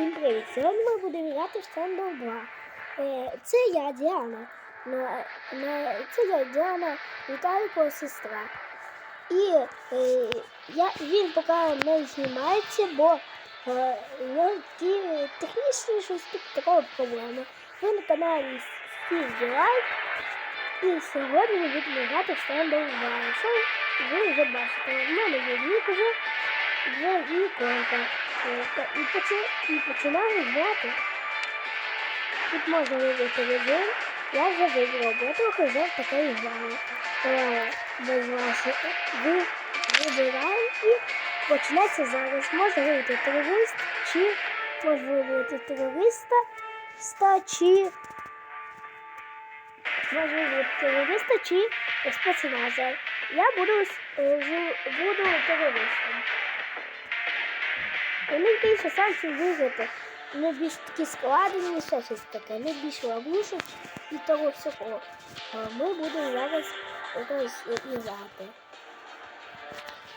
Всім привіт! Сьогодні ми будемо грати в Standoff 2. Е, Це я, Діана. На, на, це я, Діана, Віталікова сестра. І е, я, він поки не знімається, бо е, є ті технічні щось тут такого проблеми. Ви на каналі Стів Лайк. І сьогодні ми будемо грати в Standoff 2. Що ви вже бачите? В мене є вік вже іконка. І, і починаю грати. Тут можна вибрати режим. Я вже вибрав, я трохи вже таке граю. Е, Без вас ви вибираємо і почнеться зараз. Можна вибрати терорист, чи можна вибрати терориста, ста, чи можна вибрати терориста чи спецназа. Я буду, е, буду терористом. Вони більше санкцій виграти. Вони більш такі складені, ще щось таке. Вони більш ловушок і того всього. А ми будемо зараз якось і грати.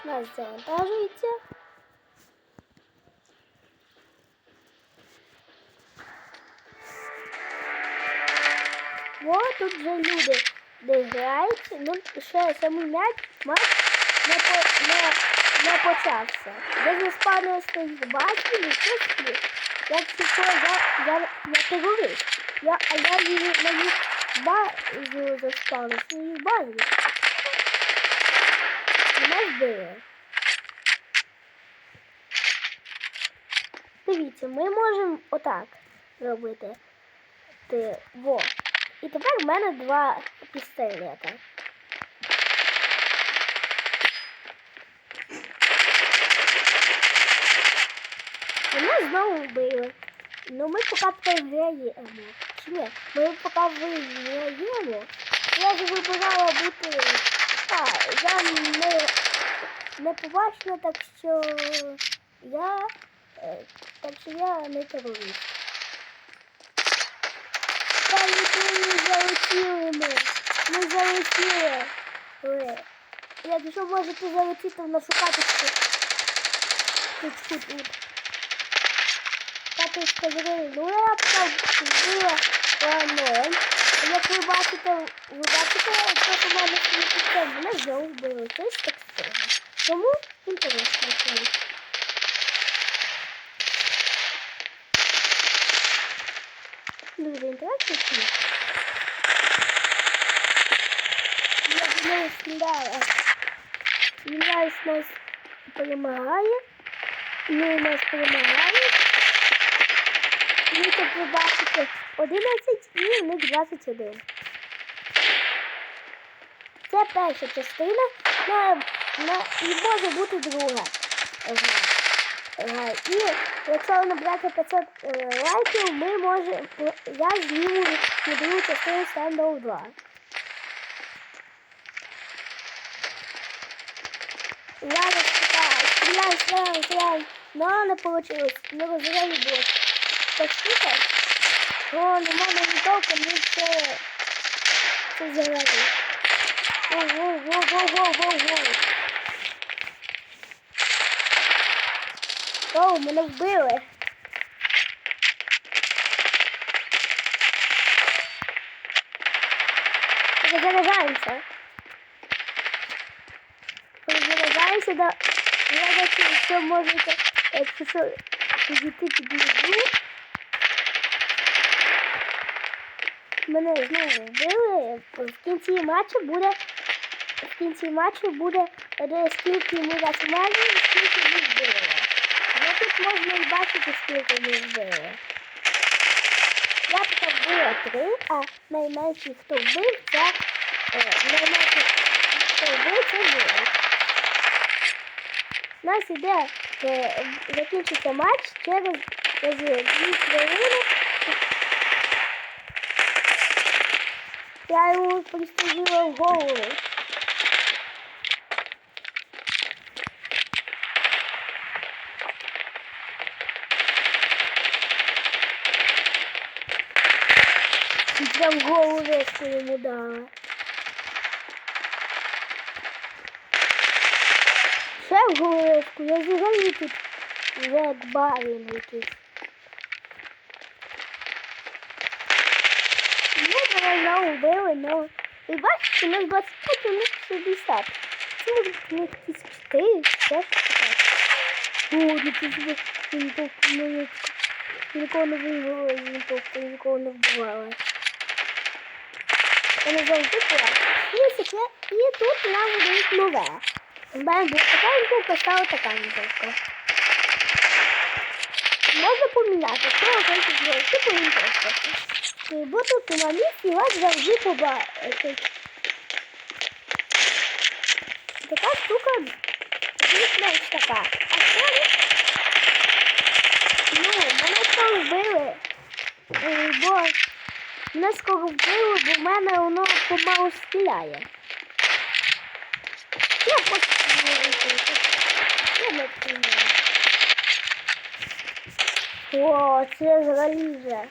У нас завантажується. О, тут вже люди де грають. Ну, ще самий м'яч матч не, по, не, не почався. Я заспавнив стоїть бачу, і щось. Як що я, я, я терорист. Я, а я її на їх базу заспавнив, свою базу. Мене збили. Дивіться, ми можемо отак робити. Ти, во. І тепер в мене два пістолета. Мене знову вбили. Ну ми поки програємо. Чи ні? Ми поки виграємо. Я ж вибирала бути. А, я не, не побачила, так що я. е, Так що я не терорист. Та не залетіли ми. Ми залетіли. Ви. Якщо можете залетіти в нашу каточку. Тут, тут, Каточка зробила. Ну я там збила ноль. Як ви бачите, ви бачите, що у мене світиться, мене знову вбили. Тобто так странно. Тому інтересно. Дуже інтересно. Я неї стріляю. Міняюсь нас перемагає. Ну, нас перемагає. Ви бачите 11 і у них 21. Це перша частина. На, на, і може бути друга. І якщо набрати 500 е, лайків, ми можемо, я зніму на другу частину Standoff 2. Я розпитаю, стріляй, стріляй, стріляй. Но не вийшло, не розриваю бот. Почти О, нема мені толком, ну це... Це взагалі. Ого, ого, ого, ого. О, мене вбили. Перезаряджаємося. Перезаряджаємося, да. Я бачу, що можете, якщо що, підійти підійду. Мене знову вбили. В кінці матчу буде. В кінці матчу буде скільки ми вас мали, скільки ми вбили. Ну тут можна і бачити, скільки ми вбили. Я тут вбила три, а найменший, хто вбив, це е, найменший, хто вбив, це вбив. У нас іде е, закінчиться матч через дві хвилини. Я його пристрілила в голову. І прям в голову резко йому дала. Ще в головешку, я взагалі тут як барин якийсь. Знову вбили, ну. І бачите, у нас 25, у них 60. Це може у них якісь 4, ще щось таке. О, ну це ж він так мене нікого не виявили, він тобто нікого не вбивали. Вони завжди була. І секрет, і тут нам видають нове. У мене була така інтовка, стала така інтовка. Можна поміняти, що ви хочете зробити інтовку. Бо тут на місці вас завжди побачить. Така штука дійсно така. А це ну, мене скоро вбили. Е, Бо мене скоро вбили, бо в мене воно помалу стріляє. Я просто. Я не приймаю. О, це залізе.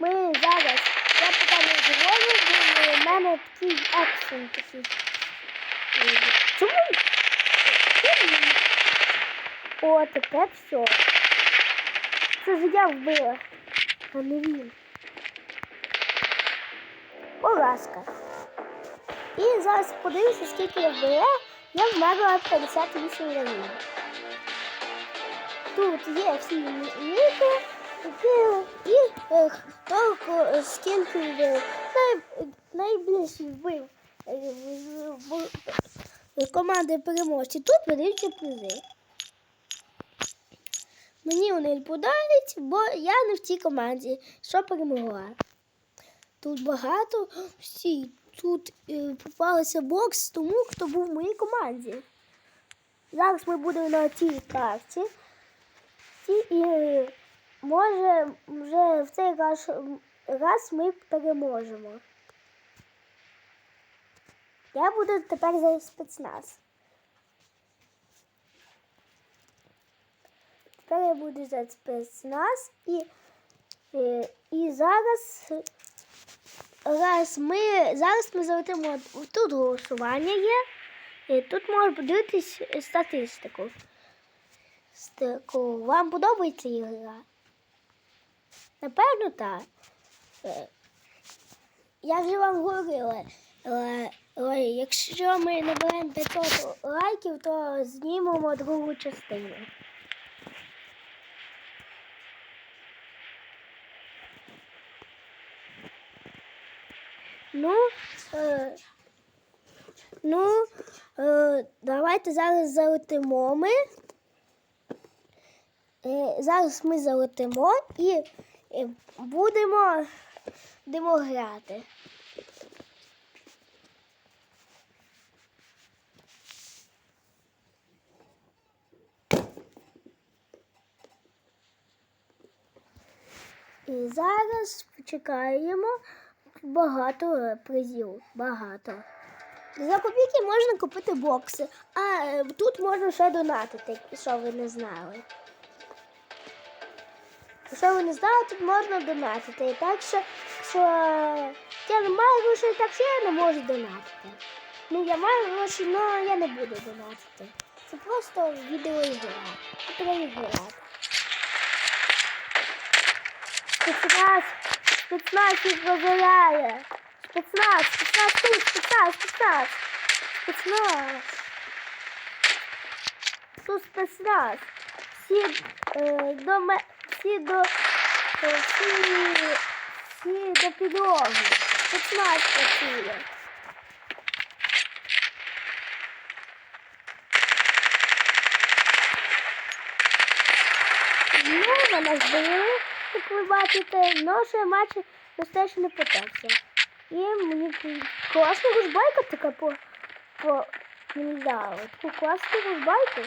Ми зараз, я поки не говорю, бо в мене такий такий. Е, Чому? О, тепер все. Це ж я вбила, а не він. Поразка. І зараз подивлюся, скільки я вбила. Я вмерла 58 разів. Тут є всі ніки, і е, хто скільки вбив. Най, найбільше вбив команди переможці. Тут видаються призи. Мені вони подарять, бо я не в тій команді, що перемогла. Тут багато всі. Тут е, попалися бокс тому, хто був в моїй команді. Зараз ми будемо на цій карті. Ті, і може вже в цей раз, раз ми переможемо. Я буду тепер за спецназ. Тепер я буду за спецназ і, і, і зараз, раз ми, зараз ми залетимо тут голосування є. І тут можна подивитись статистику. Стику. Вам подобається ігра? Напевно, так. Е, Я вже вам говорила, е, якщо ми наберемо 500 лайків, то знімемо другу частину. Ну, е, ну, е, давайте зараз залетимо ми. Е, зараз ми залетимо і е, будемо, будемо грати. І зараз чекаємо багато призів. Багато. За копійки можна купити бокси, а е, тут можна ще донатити, що ви не знали. Якщо ви не знали, тут можна донатити. Так що, що я не маю грошей, так що я не можу донатити. Ну, я маю гроші, але я не буду донатити. Це просто відеоігра. Переіграти. Спецназ, спецназ їх вибирає. Спецназ, спецназ тут, спецназ, спецназ. Спецназ. Тут спецназ. Всі е, до ме... всі до е, всі, всі до підлоги. Спецназ працює. Ну, мене збили, як ви бачите, но ще матч достатньо не почався. І мені класна гужбайка така по, по мені дала. Таку класну гужбайку.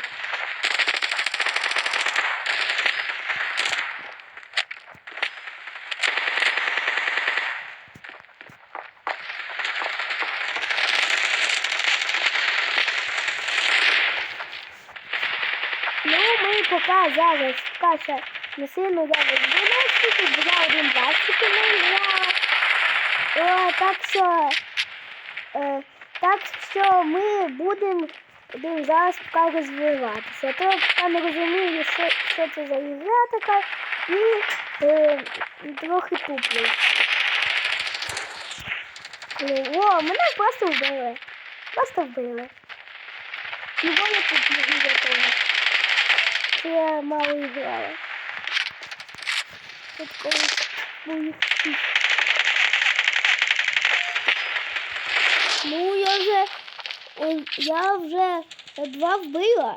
поки зараз каша не сильно я тут була один грали. Е, Так що, е, так що ми будемо будемо зараз поки розвиватися. Я трохи не розумію, що, що це за ігра така, і е, трохи туплю. Е, О, мене просто вбили. Просто вбили. Я тут не того. Це я мало грала. Тут колись був всіх. Ну, я вже, я вже два вбила.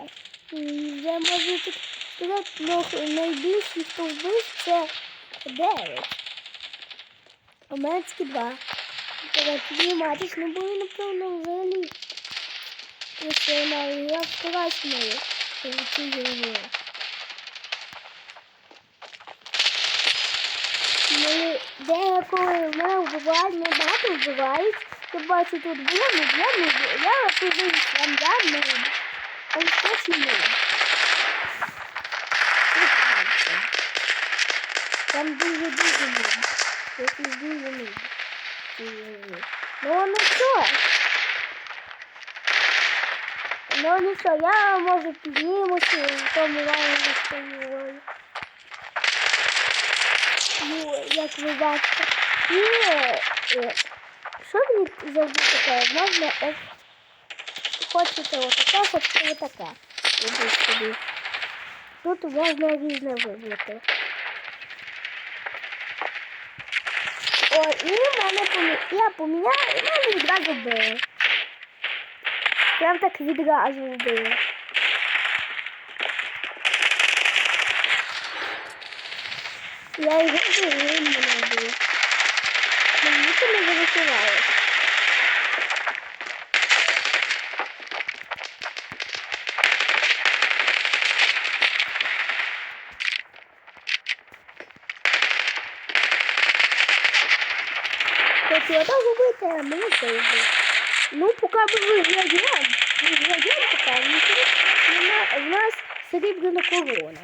Вже можу тут сказати, ну, найбільший, хто вбив, це дев'ять. А в мене тільки два. Підніматись, ну бо я, напевно, взагалі. Якщо я маю, я вкриваюсь. Цю ігру. Ми деколи мене вбивають, не багато вбивають. Я бачу тут було, ну я не. Туди там я не ось хтось не. Там дуже-дуже мило. Якийсь дуже мило. Ну, ну що? Ну, ну що, я може піднімуся в тому реально стою. Ну, як ви бачите. І е, що мені завжди таке? Можна ось хочете отаке, хочете отаке. Іди собі. Тут можна різне вибрати. О, і мене помі... я поміняла, і мене відразу вбили. Прям так відразу вбили. Я його і він. Мені це не залишилося. Хочу отак вбити, а мені це вбив. Ну, поки ми виграємо, виграємо поки, в нас срібна корона.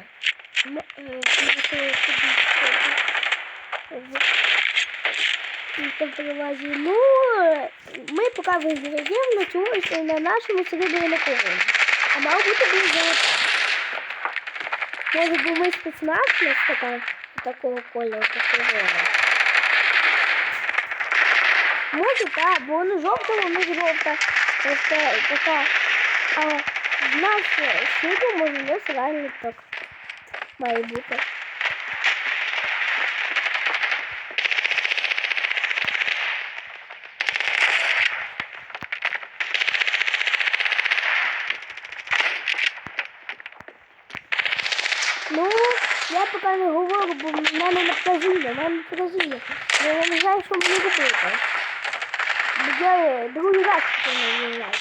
Е. Ну, ми поки виграємо на чомусь на нашому срібному короні. А мало бути буде золота. Може, бо ми спецназ у нас така, такого кольору, такого. Може, так, бо воно жовта, воно жовта. Просто така. А в нас сьогодні може у нас так має бути. Ну, я поки не говорю, бо в мене напряжіння, в мене напряжіння. Я не знаю, що мені робити. Бо я другий раз це не виявляю.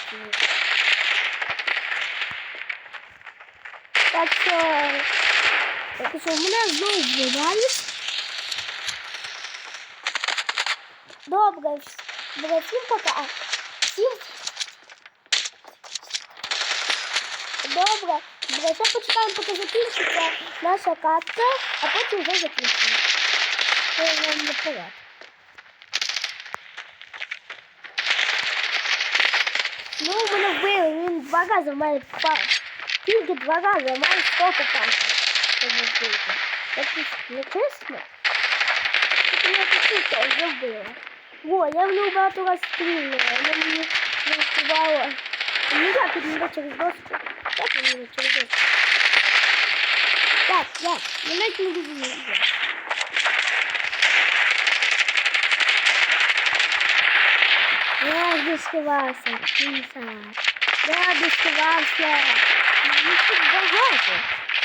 Так що, так що мене знову вбивають. Добре, вс- добре, всім пока. Всім Добре, добре, ще почекаємо, поки закінчиться наша катка, а потім вже закінчимо. Це вам наперед. Ну, мене вбили, він два рази в мене попав. Тільки два рази, а має сто попався. Вбити. Так не чесно. Це не чесно, а вже вбила. О, я в нього багато раз стрільнула, вона мені не вбивала. Ну як підійде через доску? Як підійде через доску? Так, я, я навіть не розумію. Я дискувався. Я дискувався. Ну тут багато.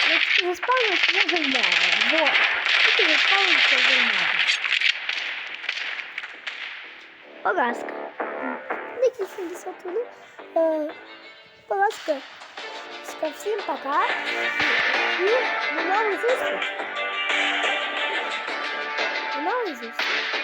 Я тільки заспавився, я займаю. Во, тільки заспавився, займаю. Поразка. Дикий 71. Е, Поразка. Ска- Всім пока. І до нових зустріч. До нових зустріч.